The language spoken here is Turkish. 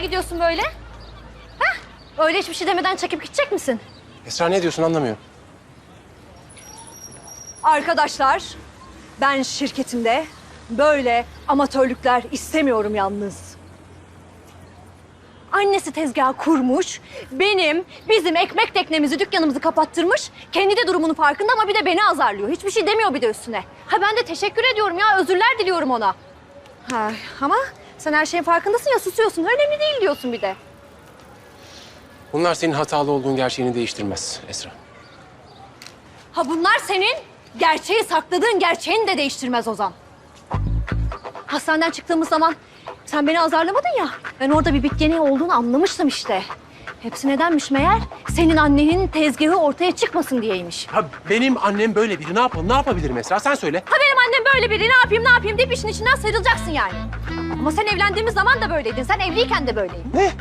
gidiyorsun böyle? Hah? Öyle hiçbir şey demeden çekip gidecek misin? Esra ne diyorsun anlamıyorum. Arkadaşlar, ben şirketimde böyle amatörlükler istemiyorum yalnız. Annesi tezgah kurmuş, benim, bizim ekmek teknemizi, dükkanımızı kapattırmış. Kendi de durumunun farkında ama bir de beni azarlıyor. Hiçbir şey demiyor bir de üstüne. Ha ben de teşekkür ediyorum ya, özürler diliyorum ona. Ha ama sen her şeyin farkındasın ya, susuyorsun. Önemli değil diyorsun bir de. Bunlar senin hatalı olduğun gerçeğini değiştirmez Esra. Ha bunlar senin gerçeği sakladığın gerçeğini de değiştirmez Ozan. Hastaneden çıktığımız zaman sen beni azarlamadın ya. Ben orada bir bitkeni olduğunu anlamıştım işte. Hepsi nedenmiş meğer? Senin annenin tezgahı ortaya çıkmasın diyeymiş. Ha benim annem böyle biri ne yapalım ne yapabilirim Esra sen söyle. Ha böyle biri ne yapayım ne yapayım deyip işin içinden sıyrılacaksın yani. Ama sen evlendiğimiz zaman da böyleydin. Sen evliyken de böyleydin. Ne?